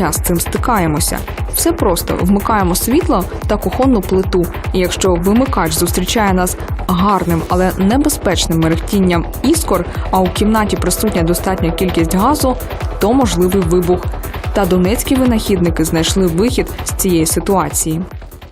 щодня з цим стикаємося. Все просто вмикаємо світло та кухонну плиту. І якщо вимикач зустрічає нас гарним, але небезпечним мерехтінням іскор, а у кімнаті присутня достатня кількість газу, то можливий вибух. Та донецькі винахідники знайшли вихід з цієї ситуації.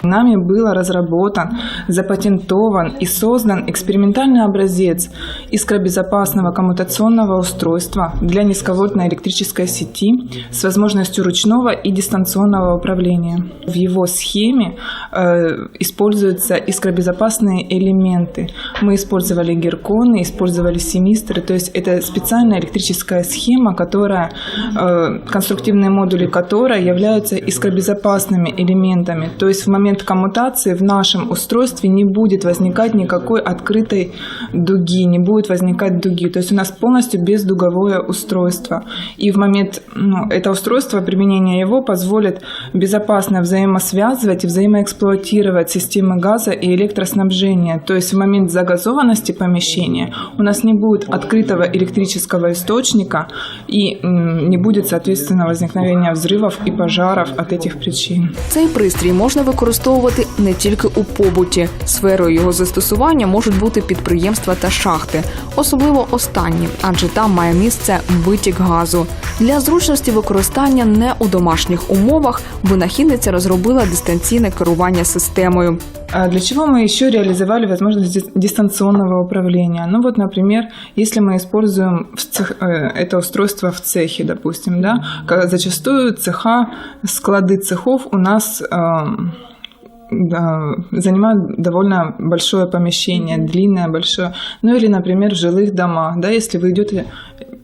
Нами было разработан, запатентован и создан экспериментальный образец искробезопасного коммутационного устройства для низковольтной электрической сети с возможностью ручного и дистанционного управления. В его схеме э, используются искробезопасные элементы. Мы использовали герконы, использовали семистры, то есть это специальная электрическая схема, которая, э, конструктивные модули которой являются искробезопасными элементами. То есть в момент коммутации в нашем устройстве не будет возникать никакой открытой дуги, не будет возникать дуги. То есть у нас полностью бездуговое устройство. И в момент ну, это устройство, применение его позволит безопасно взаимосвязывать и взаимоэксплуатировать системы газа и электроснабжения. То есть в момент загазованности помещения у нас не будет открытого электрического источника и м, не будет, соответственно, возникновения взрывов и пожаров от этих причин. Цей пристрій можна використовувати не тільки у побуті. Сферою його застосування можуть бути підприємства та шахти, особливо останні, адже там має місце витік газу. Для зручності використання не у домашніх умовах винахідниця розробила дистанційне керування системою. А Для чего мы еще реализовали возможность дис- дистанционного управления? Ну вот, например, если мы используем в цех- э, это устройство в цехе, допустим, да, ка- зачастую цеха, склады цехов у нас эм, да, занимают довольно большое помещение, длинное, большое. Ну или, например, в жилых домах, да, если вы идете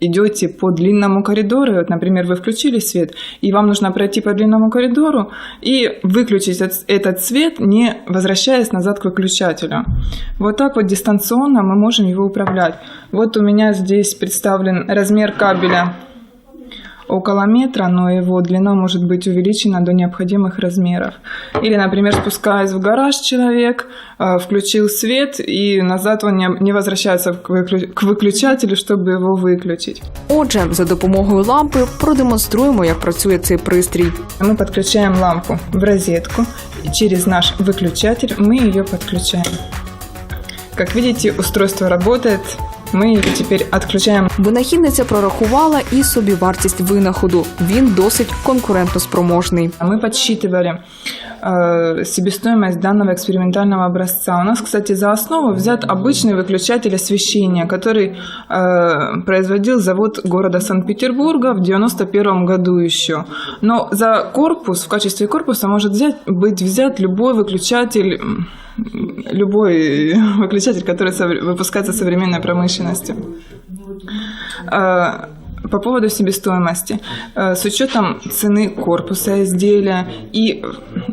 идете по длинному коридору, вот, например, вы включили свет, и вам нужно пройти по длинному коридору и выключить эт- этот свет, не возвращаясь назад к выключателю. Вот так вот дистанционно мы можем его управлять. Вот у меня здесь представлен размер кабеля около метра, но его длина может быть увеличена до необходимых размеров. Или, например, спускаясь в гараж человек, э, включил свет, и назад он не, не возвращается к, выклю- к выключателю, чтобы его выключить. Отже, за допомогою лампи продемонструємо, як працює цей пристрій. Мы подключаем лампу в розетку, и через наш выключатель мы ее подключаем. Как видите, устройство работает, мы ее теперь отключаем Винахідниця прорахувала і собі вартість винаходу. Він досить конкурентоспроможний. Мы подсчитывали э, себестоимость данного экспериментального образца. У нас, кстати, за основу взят обычный выключатель освещения, который э, производил завод города Санкт-Петербурга в 91 году еще. Но за корпус, в качестве корпуса может взять, быть взят любой выключатель, м, любой выключатель, который выпускается современной промышленностью. Э, По поводу себестоимости. Э, С учетом цены корпуса изделия и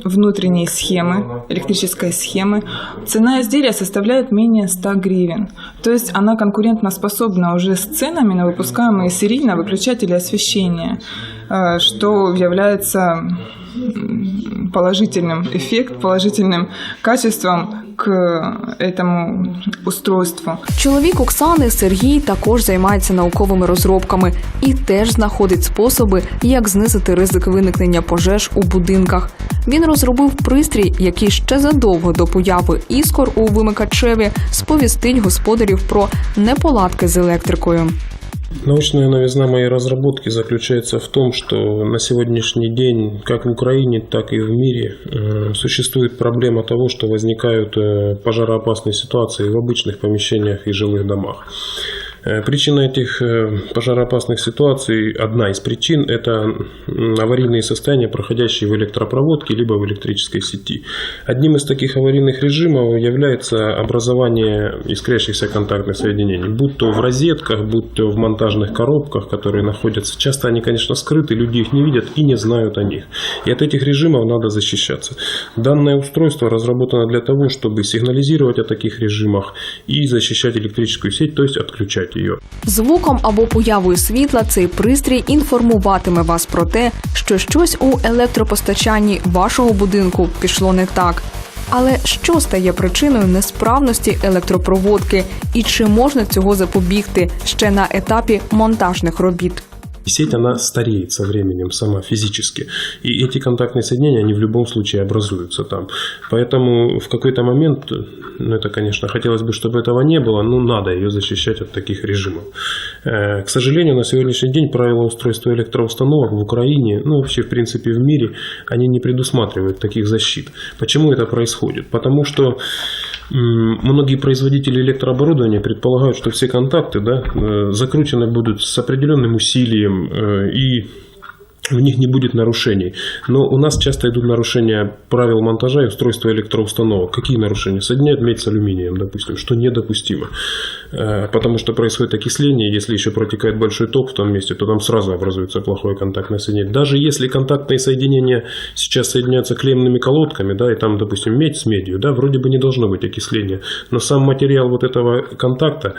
внутренней схемы, электрической схемы, цена изделия составляет менее 100 гривен. То есть она конкурентоспособна уже с ценами на выпускаемые серийно выключатели освещения, э, что является положительным эффект, положительным качеством к этому устройству. Чоловік Оксани Сергій також займається науковими розробками і теж знаходить способи, як знизити ризик виникнення пожеж у будинках. Він розробив пристрій, який ще задовго до появи іскор у вимикачеві сповістить господарів про неполадки з електрикою. Научная новизна моей разработки заключается в том, что на сегодняшний день, как в Украине, так и в мире, э, существует проблема того, что возникают э, пожароопасные ситуации в обычных помещениях и жилых домах. Э, Причина этих э, пожароопасных ситуаций, одна из причин, это аварийные состояния, проходящие в электропроводке либо в электрической сети. Одним из таких аварийных режимов является образование искрящихся контактных соединений, будь то в розетках, будь то в монтажных коробках, которые находятся. Часто они, конечно, скрыты, люди их не видят и не знают о них. И от этих режимов надо защищаться. Данное устройство разработано для того, чтобы сигнализировать о таких режимах и защищать электрическую сеть, то есть отключать ее. Звуком або появою світла цей пристрій інформуватиме вас про те, що щось у електропостачанні вашого будинку пішло не так. Але що стає причиною несправності електропроводки і чи можна цього запобігти ще на етапі монтажних робіт? Сеть, она стареет со временем сама физически. И эти контактные соединения, они в любом случае образуются там. Поэтому в какой-то момент, ну это, конечно, хотелось бы, чтобы этого не было, но надо ее защищать от таких режимов. Э, К сожалению, на сегодняшний день правила устройства электроустановок в Украине, ну вообще в принципе в мире, они не предусматривают таких защит. Почему это происходит? Потому что многие производители электрооборудования предполагают, что все контакты да, э, закручены будут с определенным усилием э, и в них не будет нарушений. Но у нас часто идут нарушения правил монтажа и устройства электроустановок. Какие нарушения? Соединяют медь с алюминием, допустим, что недопустимо. Э, Потому что происходит окисление, если еще протекает большой ток в том месте, то там сразу образуется плохое контактное соединение. Даже если контактные соединения сейчас соединяются клемными колодками, да, и там, допустим, медь с медью, да, вроде бы не должно быть окисления. Но сам материал вот этого контакта,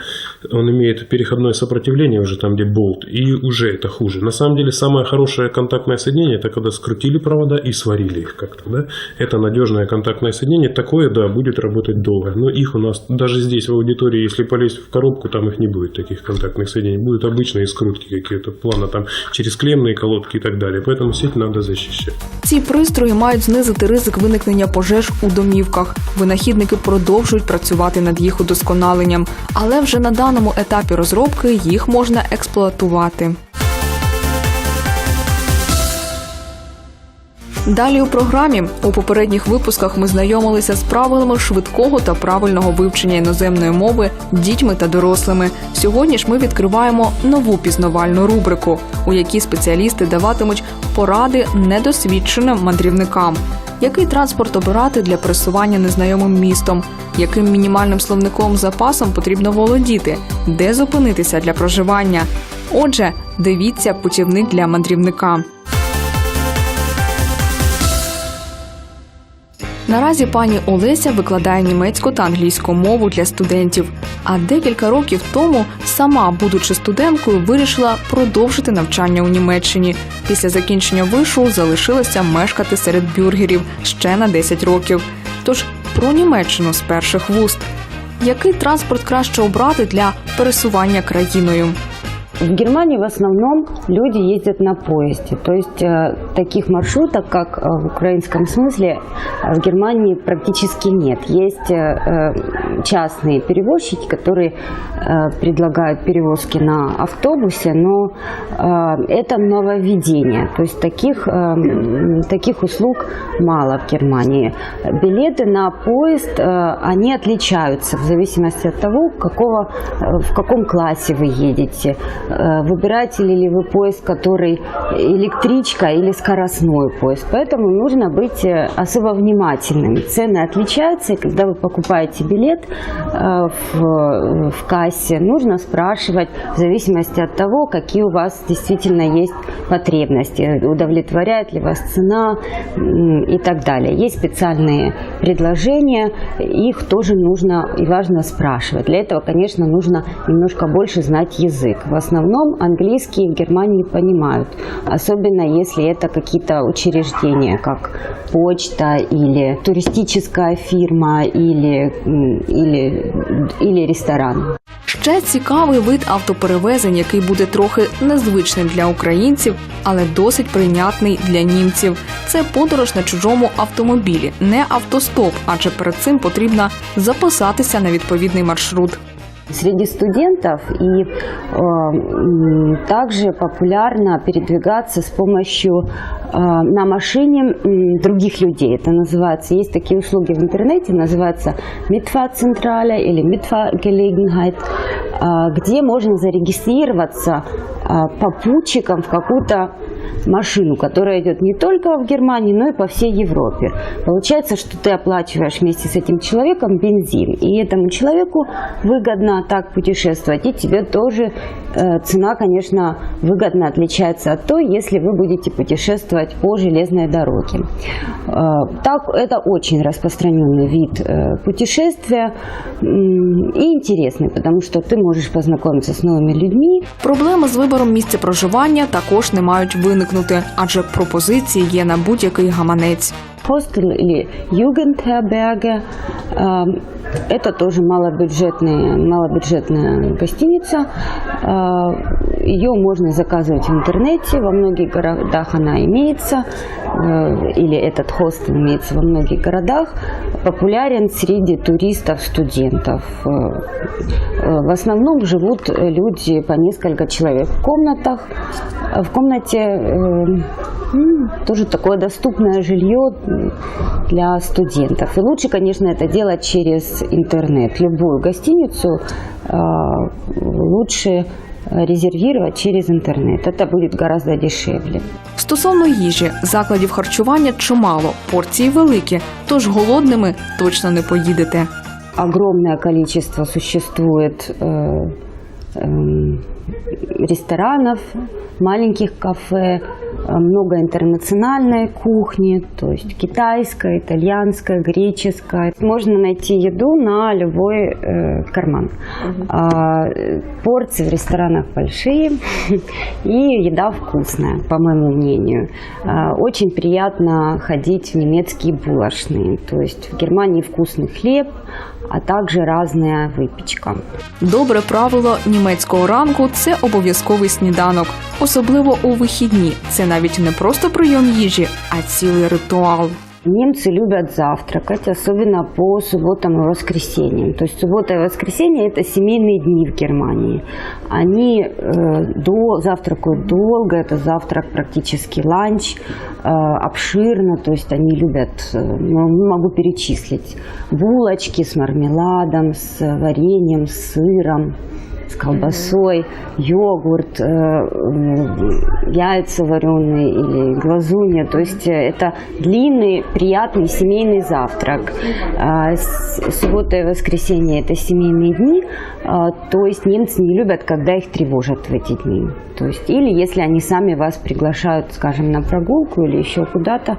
он имеет переходное сопротивление уже там, где болт, и уже это хуже. На самом деле, самое хорошее контактное соединение, это когда скрутили провода и сварили их как-то, да. Это надежное контактное соединение, такое, да, будет работать долго. Но их у нас даже здесь в аудитории, если полезть в коробку, там их не будет, таких контактных соединений. Будут обычные скрутки какие-то плана там через клемные колодки и так далее. Поэтому сеть надо защищать. Ці пристрої мають знизити ризик виникнення пожеж у домівках. Винахідники продовжують працювати над їх удосконаленням, але вже на даному етапі розробки їх можна експлуатувати. Далі у програмі у попередніх випусках ми знайомилися з правилами швидкого та правильного вивчення іноземної мови дітьми та дорослими. Сьогодні ж ми відкриваємо нову пізнавальну рубрику, у якій спеціалісти даватимуть поради недосвідченим мандрівникам. Який транспорт обирати для пересування незнайомим містом? Яким мінімальним словниковим запасом потрібно володіти? Де зупинитися для проживання? Отже, дивіться путівник для мандрівника. Наразі пані Олеся викладає німецьку та англійську мову для студентів. А декілька років тому, сама, будучи студенткою, вирішила продовжити навчання у Німеччині. Після закінчення вишу залишилася мешкати серед бюргерів ще на 10 років. Тож про Німеччину з перших вуст. Який транспорт краще обрати для пересування країною? В Германии в основном люди ездят на поезде. То есть э, таких маршруток, как э, в украинском смысле, э, в Германии практически нет. Есть частные перевозчики, которые предлагают перевозки на автобусе, но это нововведение. То есть таких, таких услуг мало в Германии. Билеты на поезд, они отличаются в зависимости от того, какого, в каком классе вы едете. Э, Выбираете ли вы поезд, который электричка или скоростной поезд. Поэтому нужно быть э, особо внимательным. Цены отличаются, и когда вы покупаете билет э, в, в кассе, нужно спрашивать в зависимости от того, какие у вас действительно есть потребности, удовлетворяет ли вас цена и так далее. Есть специальные предложения, их тоже нужно и важно спрашивать. Для этого, конечно, нужно немножко больше знать язык. В основном английский в Германии понимают, особенно если это какие-то учреждения, как почта или туристическая фирма или, или, или ресторан. Ще цікавий вид автоперевезень, який буде трохи незвичним для українців, але досить прийнятний для німців. Це подорож на чужому автомобілі, не автостоп, адже перед цим потрібно записатися на відповідний маршрут. Среди студентов и э, также популярно передвигаться с помощью э, на машине м, других людей. Это называется, есть такие услуги в интернете, называется Mitfahrzentrale или Mitfahrgelegenheit, э, где можно зарегистрироваться э, попутчиком в какую-то машину, которая идет не только в Германии, но и по всей Европе. Получается, что ты оплачиваешь вместе с этим человеком бензин, и этому человеку выгодно так путешествовать, и тебе тоже э, цена, конечно, выгодно отличается от той, если вы будете путешествовать по железной дороге. Э, так, это очень распространенный вид э, путешествия и интересный, потому что ты можешь познакомиться с новыми людьми, Проблеми з вибором місця проживання також не мають виникнути, адже пропозиції є на будь-який гаманець. Хостел или Югендherberge. э, Это тоже малобюджетная, малобюджетная гостиница. Ее можно заказывать в интернете. Во многих городах она имеется, э, или этот хостел имеется во многих городах. Популярен среди туристов, студентов. Э, э, В основном живут люди по несколько человек в комнатах. В комнате тоже такое доступное жилье для студентов. И лучше, конечно, это делать через интернет. Любую гостиницу лучше резервировать через интернет. Это будет гораздо дешевле. Стосовно їжі, закладів харчування чимало, порції великі, тож голодними точно не поїдете. огромное количество существует э, эм, ресторанов, маленьких кафе, э, много интернациональной кухни, то есть китайская, итальянская, греческая. Можно найти еду на любой э, карман. А, порции в ресторанах большие и еда вкусная, по моему мнению. А, Очень приятно ходить в немецкие булочные. То есть в Германии вкусный хлеб, а также разная выпечка. Добре правило німецького ранку це обов'язковий сніданок, особливо у вихідні. Це навіть не просто прийом їжі, а цілий ритуал. Немцы любят завтракать, особенно по субботам и воскресеньям. То есть суббота и воскресенье – это семейные дни в Германии. Они э, до, завтракают долго, это завтрак практически ланч, э, обширно, то есть они любят, э, ну, могу перечислить, булочки с мармеладом, с вареньем, с сыром, с колбасой, йогурт, э, яйца вареные или глазунья. То есть э, это длинный, приятный семейный завтрак. А Суббота и воскресенье – это семейные дни. а, То есть немцы не любят, когда их тревожат в эти дни. То есть, или если они сами вас приглашают, скажем, на прогулку или еще куда-то,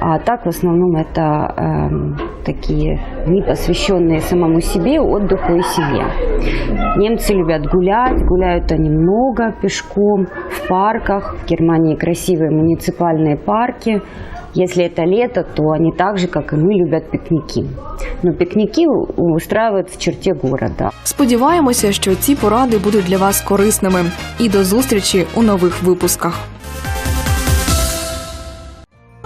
а так в основном это эм, такие дни, посвященные самому себе, отдыху и семье. Немцы любят гулять, гуляют они много пешком, в парках. В Германии красивые муниципальные парки. Если это лето, то они так же, как и мы, любят пикники. Но пикники у- устраивают в черте города. Сподіваємося, що ці поради будуть для вас корисними. І до зустрічі у нових випусках.